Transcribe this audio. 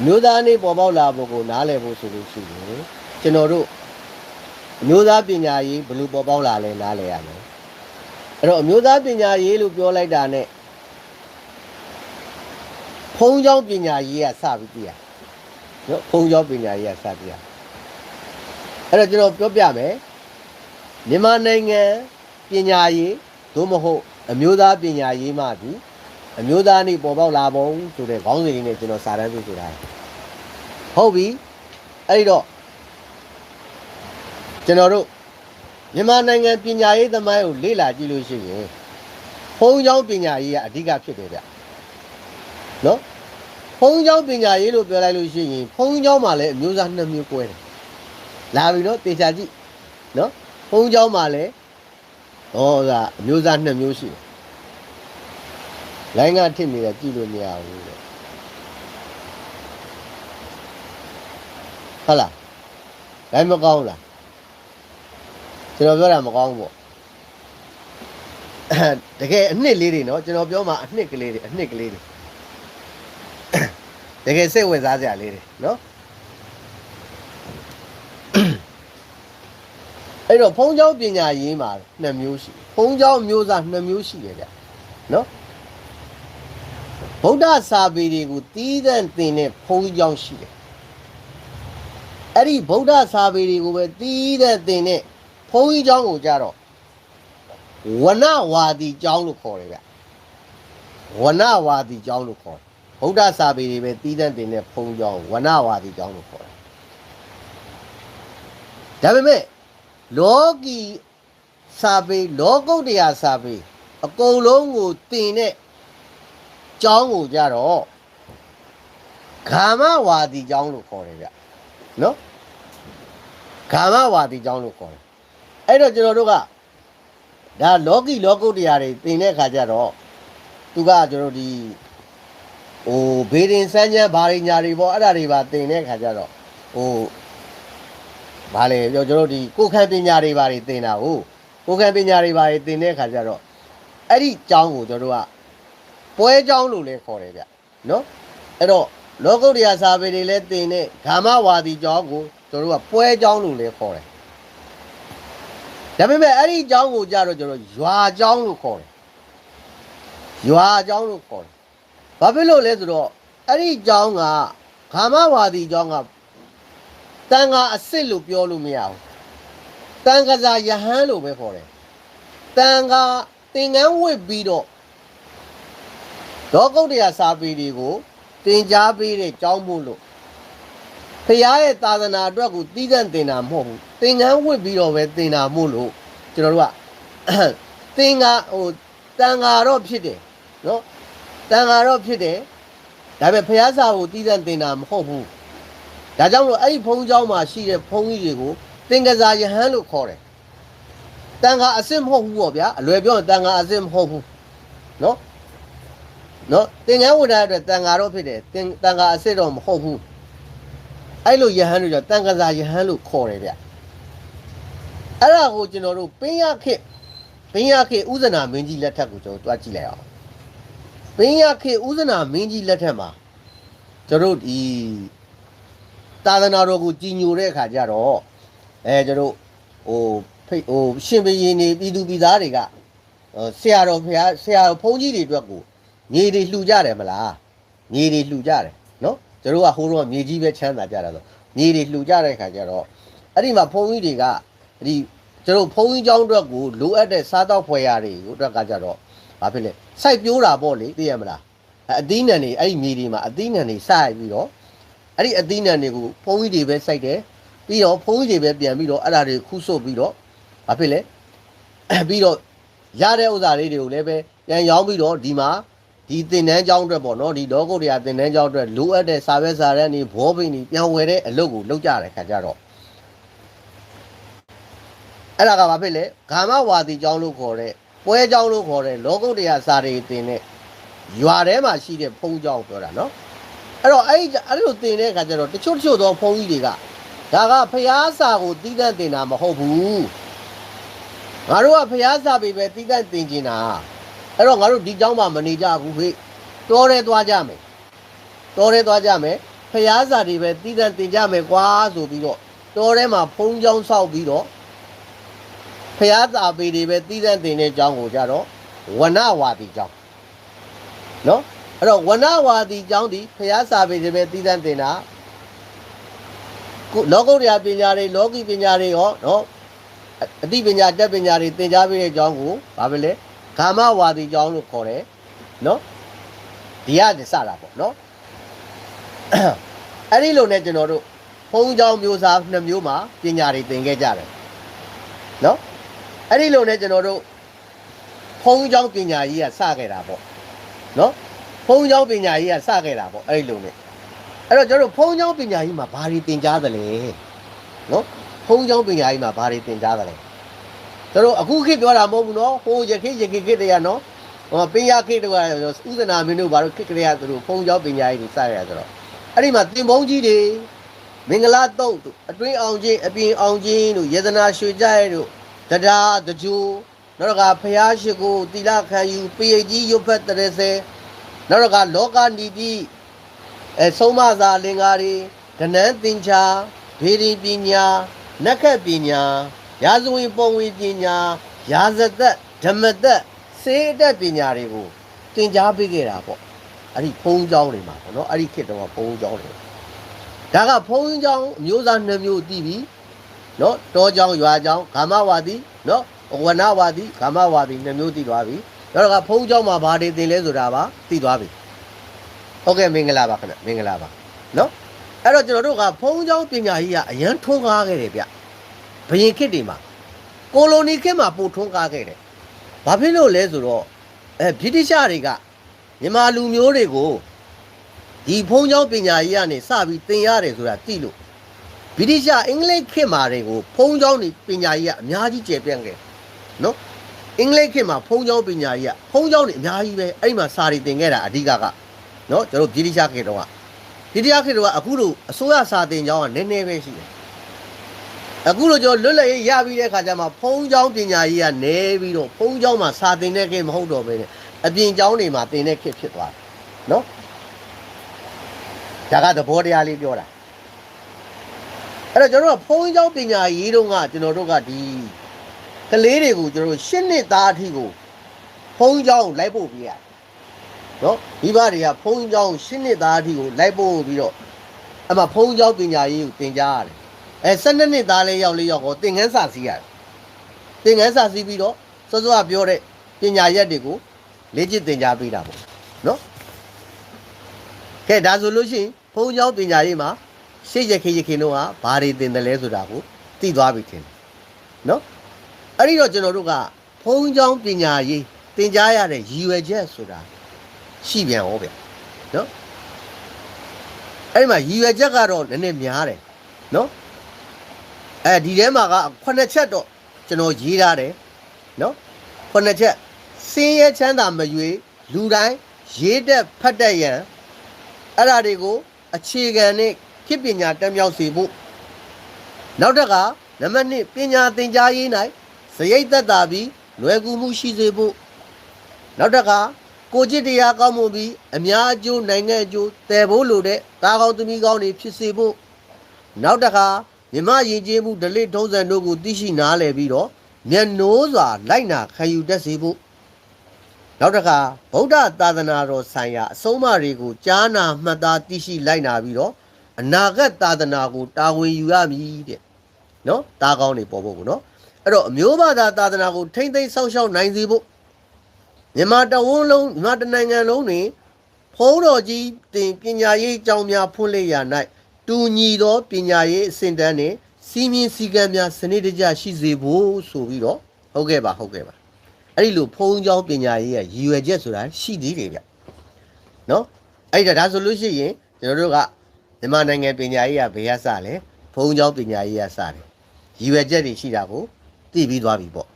အမျိုးသားနေ့ပေါ်ပေါက်လာဖို့ကိုနားလည်ဖို့ဆိုလို့ရှိရင်ကျွန်တော်တို့အမျိုးသားပညာရေးဘယ်လိုပေါ်ပေါက်လာလဲနားလည်ရမယ်အဲ့တော့အမျိုးသားပညာရေးလို့ပြောလိုက်တာနဲ့ဖုံးကြောင်းပညာရေးကစပြီးပြရနော်ဖုံးကြောင်းပညာရေးကစပြရအဲ့တော့ကျွန်တော်ပြောပြမယ်မြန်မာနိုင်ငံပညာရေးသို့မဟုတ်အမျိုးသားပညာရေးမှသည် အမျိုးသားနေ့ပေါ်ပေါက်လာပုံဆိုတဲ့ခေါင်းစဉ်လေးနဲ့ကျွန်တော်စာတမ်းပြုစုထားတယ်ဟုတ်ပြီအဲ့ဒီတော့ကျွန်တော်တို့မြန်မာနိုင်ငံပညာရေးသမိုင်းကိုလေ့လာကြည့်လို့ရှိရင်ဘုံကျောင်းပညာရေးကအဓိကဖြစ်တယ်ဗျနော်ဘုံကျောင်းပညာရေးလို့ပြောလိုက်လို့ရှိရင်ဘုံကျောင်းမှာလည်းအမျိုးသားနှစ်မျိုး꿰တယ်လာပြီနော်တေချာကြည့်နော်ဘုံကျောင်းမှာလည်းဟောကအမျိုးသားနှစ်မျိုးရှိတယ် လိုင်းကထစ်နေတာကြည့်လို့မရဘူးတဲ့ဟုတ်လားလိုင်းမကောင်းဘူးလားကျွန်တော်ပြောတာမကောင်းဘူးပေါ့တကယ်အနှစ်လေးတွေနော်ကျွန်တော်ပြောမှာအနှစ်ကလေးတွေအနှစ်ကလေးတွေတကယ်စိတ်ဝင်စားစရာလေးတွေနော်အဲ့တော့ဖုံးเจ้าပညာရေးမှာနှစ်မျိုးရှိဖုံးเจ้าမျိုးစားနှစ်မျိုးရှိတယ်ဗျနော် ဗုဒ္ဓစာပေတွေကိုတီးသန့်သင်တဲ့ဘုန်းကြီးကျောင်းရှိတယ်အဲ့ဒီဗုဒ္ဓစာပေတွေကိုပဲတီးသန့်သင်တဲ့ဘုန်းကြီးကျောင်းကိုကြတော့ဝနဝါဒီကျောင်းလို့ခေါ်တယ်ဗျဝနဝါဒီကျောင်းလို့ခေါ်တယ်ဗုဒ္ဓစာပေတွေပဲတီးသန့်တင်တဲ့ဘုံကျောင်းဝနဝါဒီကျောင်းလို့ခေါ်တယ်ဒါပေမဲ့လောကီစာပေလောကုတ္တရာစာပေအကုန်လုံးကိုတင်တဲ့ ကျောင်းကိုကြတော့ဂါမဝါဒီကျောင်းလို့ခေါ်တယ်ဗျနော်ဂါမဝါဒီကျောင်းလို့ခေါ်တယ်အဲ့တော့ကျွန်တော်တို့ကဒါလောကီလောကုတ္တရာတွေတင်တဲ့ခါကျတော့သူကကျွန်တော်ဒီဟိုဘေးရင်စမ်းချမ်းဘာတွေညာတွေပေါ့အဲ့ဒါတွေပါတင်တဲ့ခါကျတော့ဟို။ဘာလဲပြောကျွန်တော်တို့ဒီကိုယ်ခံပညာတွေဘာတွေသင်တာဟုတ်ကိုယ်ခံပညာတွေဘာတွေသင်တဲ့အခါကျတော့အဲ့ဒီကျောင်းကိုကျွန်တော်တို့က ပွဲကျောင်းလို့လည်းခေါ်တယ်ဗျနော်အဲ့တော့လောကုတ္တရာစာပေတွေလည်းသင်တဲ့ဓမ္မဝါဒီကျောင်းကိုကျွန်တော်တို့ကပွဲကျောင်းလို့လည်းခေါ်တယ်ဒါပေမဲ့အဲ့ဒီကျောင်းကိုကြတော့ကျွန်တော်ရွာကျောင်းလို့ခေါ်တယ်ရွာကျောင်းလို့ခေါ်တယ်ဘာဖြစ်လို့လဲဆိုတော့အဲ့ဒီကျောင်းကဓမ္မဝါဒီကျောင်းကတန်ခါအစ်စ်လို့ပြောလို့မရဘူးတန်ခါစာယဟန်လို့ပဲခေါ်တယ်တန်ခါသင်္ကန်းဝစ်ပြီးတော့ ဒေါကုတ်တရားစာပေတွေကိုသင်ကြားပေးတဲ့ကျောင်းမို့လို့ဖရားရဲ့သာသနာအတွက်ကိုတီးသန့်သင်တာမဟုတ်ဘူးသင်္ကန်းဝစ်ပြီးတော့ပဲသင်တာမို့လို့ကျွန်တော်တို့ကသင်္ကာဟိုတန်ခါတော့ဖြစ်တယ်နော်တန်ခါတော့ဖြစ်တယ်ဒါပေမဲ့ဖရားစာကိုတီးသန့်သင်တာမဟုတ်ဘူး ဒါကြောင့်လို့အဲ့ဒီဘုံเจ้าမှာရှိတဲ့ဘုံကြီးတွေကိုသင်္ကစားယဟန်လို့ခေါ်တယ်။တန်ခါအစစ်မဟုတ်ဘူးပေါ့ဗျာအလွယ်ပြောရင်တန်ခါအစစ်မဟုတ်ဘူး။နော်။ နော်သင်္ကန်းဝိဒါအတွက်တန်ခါတော့ဖြစ်တယ်သင်တန်ခါအစစ်တော့မဟုတ်ဘူး။အဲ့လိုယဟန်လို့ကြောင့်တန်ခါစားယဟန်လို့ခေါ်တယ်ဗျ။အဲ့ဒါကိုကျွန်တော်တို့ပင်းရခေတ်ပင်းရခေတ်ဥဇနာမင်းကြီးလက်ထက်ကိုကျွန်တော်တွားကြည့်လိုက်အောင်။ပင်းရခေတ်ဥဇနာမင်းကြီးလက်ထက်မှာကျွန်တော်တို့ဒီသာသနာတော်ကိုကြီးညိုတဲ့အခါကျတော့အဲကျတို့ဟိုဖိတ်ဟိုရှင်ဘရင်နေပြည်သူပြည်သားတွေကဟိုဆရာတော်ဖရာဆရာတော်ဘုန်းကြီးတွေအတွက်ကို မြေတွေလှူကြတယ်မလားမြေတွေလှူကြတယ်နော်ကျတို့ကဟိုတော့မြေကြီးပဲချမ်းသာကြတာဆိုမြေတွေလှူကြတဲ့အခါကျတော့အဲ့ဒီမှာဘုန်းကြီးတွေကဒီကျတို့ဘုန်းကြီးเจ้าအတွက်ကိုလိုအပ်တဲ့စားတော့ဖွယ်ရာတွေကိုအတွက်ကကြတော့ဘာဖြစ်လဲစိုက်ပြိုးတာပေါ့လေသိရမလားအသီးနှံတွေအဲ့ဒီမြေတွေမှာအသီးနှံတွေစိုက်ပြီးတော့ အဲ့ဒီအသီးနှံတွေကိုဖုံးကြီးတွေပဲစိုက်တယ်ပြီးတော့ဖုံးကြီးတွေပဲပြန်ပြီးတော့အဲ့ဒါတွေခုဆုပ်ပြီးတော့ဘာဖြစ်လဲပြီးတော့ရတဲ့ဥစ္စာလေးတွေကိုလည်းပဲပြန်ရောင်းပြီးတော့ဒီမှာ ဒီတင်တန်းကျောင်းအတွက်ပေါ့နော်ဒီလောကုတ္တရာတင်တန်းကျောင်းအတွက်လိုအပ်တဲ့စာပဲစာရန်တွေဘောပင်တွေပြန်ဝယ်တဲ့အလုပ်ကိုလုပ်ကြတဲ့ခါကျတော့အဲ့ဒါကဘာဖြစ်လဲဂါမဝါဒီကျောင်းလို့ခေါ်တဲ့ပွဲကျောင်းလို့ခေါ်တဲ့လောကုတ္တရာစာတွေတင်တဲ့ရွာထဲမှာရှိတဲ့ဖုံးကျောင်းပြောတာနော်အဲ့တော့အဲ့ဒီအဲ့လိုတင်တဲ့အခါကျတော့တချို့တချို့သောဘုန်းကြီးတွေကဒါကဖျားစာကိုတီးတန့်တင်တာမဟုတ်ဘူးငါတို့ကဖျားစာပေပဲတီးတန့်တင်ကျင်တာ အဲ့တော့ငါတို့ဒီเจ้าမှာမနေကြဘူးခေတောထဲသွားကြမယ်တောထဲသွားကြမယ် ဖျားစာတွေပဲတည်တံ့တင်ကြမယ်ကွာဆိုပြီးတော့တော်ထဲမှာဖုံးချောင်းဆောက်ပြီးတော့ဖျားစာပေတွေပဲတည်တံ့တင်တဲ့အကြောင်းကိုကြတော့ဝနဝါဒီကြောင်းနော်အဲ့တော့ဝနဝါဒီကြောင်းဒီဖျားစာပေတွေပဲတည်တံ့တင်တာကိုလောကုတ္တရာပညာတွေလောကီပညာတွေရောနော်အအသိပညာတက်ပညာတွေသင်ကြားပေးတဲ့အကြောင်းကိုဘာပဲလဲ ကာမဝါဒီကြောင်းလို့ခေါ်တယ်နော်ဒီကနေစတာပေါ့နော်အဲ့ဒီလိုနဲ့ကျွန်တော်တို့ဘုံကြောင်းမျိုးစားနှစ်မျိုးမှာပညာတွေသင်ခဲ့ကြတယ်နော်အဲ့ဒီလိုနဲ့ကျွန်တော်တို့ဘုံကြောင်းပညာကြီးကစခဲ့တာပေါ့နော်ဘုံကြောင်းပညာကြီးကစခဲ့တာပေါ့အဲ့ဒီလိုနဲ့အဲ့တော့ကျွန်တော်တို့ဘုံကြောင်းပညာကြီးမှာဘာတွေသင်ကြားသလဲနော်ဘုံကြောင်းပညာကြီးမှာဘာတွေသင်ကြားသလဲ ကျွန်တော်အခုခေတ်ပြောတာမဟုတ်ဘူးနော်ဟိုရခေတ်ရခေတ်ခေတ်တည်းကနော်ဟောပညာခေတ်တည်းကဥဒနာမင်းတို့ဘာလို့ခေတ်ကလေးကသူတို့ဖုံးကြောပညာရေးတွေစရတာဆိုတော့အဲ့ဒီမှာတင်ပုံးကြီးတွေမင်္ဂလာတုတ်တို့အတွင်းအောင်ချင်းအပြင်အောင်ချင်းတို့ယတနာရွှေကြဲတို့တဒါတကြိုနောက်တော့ကဖျားရှိကိုတိလခံယူပိယကြီးရုပ်ဖက်တရစေနောက်တော့ကလောကနီတိအဲဆုံးမစာလင်္ကာတွေဒနန်းတင်ချာဘေရင်ပညာနက္ခတ်ပညာ ရာဇဝင်ပုံဝင်ပညာရာဇသက်ဓမ္မသက်စေတတ်ပညာတွေကိုသင်ကြားပေးခဲ့တာပေါ့အဲ့ဒီဘုံကျောင်းတွေမှာပေါ့နော်အဲ့ဒီခေတ်တော့ဘုံကျောင်းတွေဒါကဘုံကျောင်းအမျိုးသားနှစ်မျိုးတည်ပြီးနော်တောကျောင်းရွာကျောင်းဂမဝါဒီနော်ဝနဝါဒီဂမဝါဒီနှစ်မျိုးတည်သွားပြီနောက်တော့ကဘုံကျောင်းမှာဘာတွေသင်လဲဆိုတာပါတည်သွားပြီဟုတ်ကဲ့မင်္ဂလာပါခင်ဗျမင်္ဂလာပါနော်အဲ့တော့ကျွန်တော်တို့ကဘုံကျောင်းပညာကြီးကအရန်ထွန်းကားခဲ့တယ်ဗျ ဘယင်ခေတ်တွေမှာကိုလိုနီခေတ်မှာပို့ထွန်းကားခဲ့တယ်ဘာဖြစ်လို့လဲဆိုတော့အဲဗြိတိရှတွေကမြန်မာလူမျိုးတွေကိုဒီဖုံးချောင်းပညာကြီးကနေစပြီးသင်ရတယ်ဆိုတာသိလို့ဗြိတိရှအင်္ဂလိပ်ခေတ်မှာတွေကိုဖုံးချောင်းနေပညာကြီးကအများကြီးကျယ်ပြန့်ခဲ့နော်အင်္ဂလိပ်ခေတ်မှာဖုံးချောင်းပညာကြီးကဖုံးချောင်းနေအများကြီးပဲအဲ့ဒီမှာစာရီသင်ခဲ့တာအဓိကကနော်ကျွန်တော်ဗြိတိရှခေတ်တုန်းကဗြိတိရှခေတ်တုန်းကအခုလိုအစိုးရစာသင်ကျောင်းကနည်းနည်းပဲရှိတယ် အခုလိုကျွန်တော်လွတ်လပ်ရေးရပြီးတဲ့ခါကျမှဖုံးချောင်းပညာကြီးကနေပြီးတော့ဖုံးချောင်းမှာစာသင်တဲ့ခေတ်မဟုတ်တော့ဘဲနဲ့အပြင်ကျောင်းတွေမှာတင်တဲ့ခစ်ဖြစ်သွားတယ်နော်ဒါကသဘောတရားလေးပြောတာအဲ့တော့ကျွန်တော်တို့ကဖုန်းကျောင်းပညာရေးတုန်းကကျွန်တော်တို့ကဒီကလေးတွေကိုကျွန်တော်တို့ရှစ်နှစ်သားအထိကိုဖုန်းကျောင်းကိုလိုက်ပို့ပေးရတယ်နော်မိဘတွေကဖုန်းကျောင်းရှစ်နှစ်သားအထိကိုလိုက်ပို့ပြီးတော့အမှဖုန်းကျောင်းပညာရေးကိုသင်ကြားရတယ် အဲ12နှစ်သားလေးရောက်လေးရောက်ကိုသင်ခန်းစာစီးရတယ်သင်ခန်းစာစီးပြီးတော့စောစောကပြောတဲ့ပညာရက်တွေကိုလေ့ကျင့်သင်ကြားပေးတာပေါ့နော်ကဲဒါဆိုလို့ရှိရင်ဘုံကျောင်းပညာရေးမှာရှေ့ရခေရခေတော့ကဘာတွေသင်တယ်လဲဆိုတာကိုသိသွားပြီထင်တယ်နော်အဲ့ဒီတော့ကျွန်တော်တို့ကဘုံကျောင်းပညာရေးသင်ကြားရတဲ့ရည်ရွယ်ချက်ဆိုတာရှိပြန်ဟောဗျနော်အဲ့ဒီမှာရည်ရွယ်ချက်ကတော့နည်းနည်းများတယ်နော် အဲဒီထဲမှာက9ချက်တော့ကျွန်တော်ရေးထားတယ်နော်9ချက်စင်းရဲချမ်းသာမရွေလူတိုင်းရေးတက်ဖတ်တတ်ရန်အဲ့ဓာတွေကိုအခြေခံနဲ့ခေတ်ပညာတက်မြောက်စေဖို့နောက်တစ်ခါနံပါတ်1ပညာသင်ကြားရေး၌စရိတ်သက်သာပြီးလွယ်ကူမှုရှိစေဖို့နောက်တစ်ခါကိုจิตတရားကောင်းမှုပြီးအများအကျိုးနိုင်ငံအကျိုးတည်ဖို့လိုတဲ့တာကောင်းသမီးကောင်းတွေဖြစ်စေဖို့နောက်တစ်ခါ မြမယဉ်ကျေးမှုဒလိထုံးစံတို့ကိုသိရှိနားလည်ပြီးတော့မျက်နှိုးစွာလိုက်နာခံယူတတ်စေဖို့နောက်တစ်ခါဗုဒ္ဓသာသနာတော်ဆိုင်ရာအဆုံးအမတွေကိုကြားနာမှတ်သားသိရှိလိုက်နာပြီးတော့အနာဂတ်သာသနာကိုတာဝန်ယူရမည်တဲ့နော်တာကောင်းနေပေါ်ဖို့ကိုနော်အဲ့တော့အမျိုးဘာသာသာသနာကိုထိမ့်သိမ်းဆောက်ရှောက်နိုင်စေဖို့မြန်မာတဝန်းလုံးမြန်မာတနိုင်ငံလုံးတွင်ဖုံးတော်ကြီးတင်ပညာရေးအကြောင်းများဖွင့်လှစ်ရာ၌ တူညီသောပညာရေးအစဉ်တန်းနှင့်စီမင်းစည်းကမ်းများစနစ်တကျရှိစေဖို့ဆိုပြီးတော့ဟုတ်ကဲ့ပါဟုတ်ကဲ့ပါအဲ့ဒီလိုဖုံးကြောင်းပညာရေးရဲ့ရည်ရွယ်ချက်ဆိုတာရှိသေးတယ်ဗျနော်အဲ့ဒါဒါဆိုလို့ရှိရင်ကျွန်တော်တို့ကမြန်မာနိုင်ငံပညာရေးကဘယ်ရစလဲဖုံးကြောင်းပညာရေးရစတယ်ရည်ရွယ်ချက်တွေရှိတာကိုသိပြီးသွားပြီပေါ့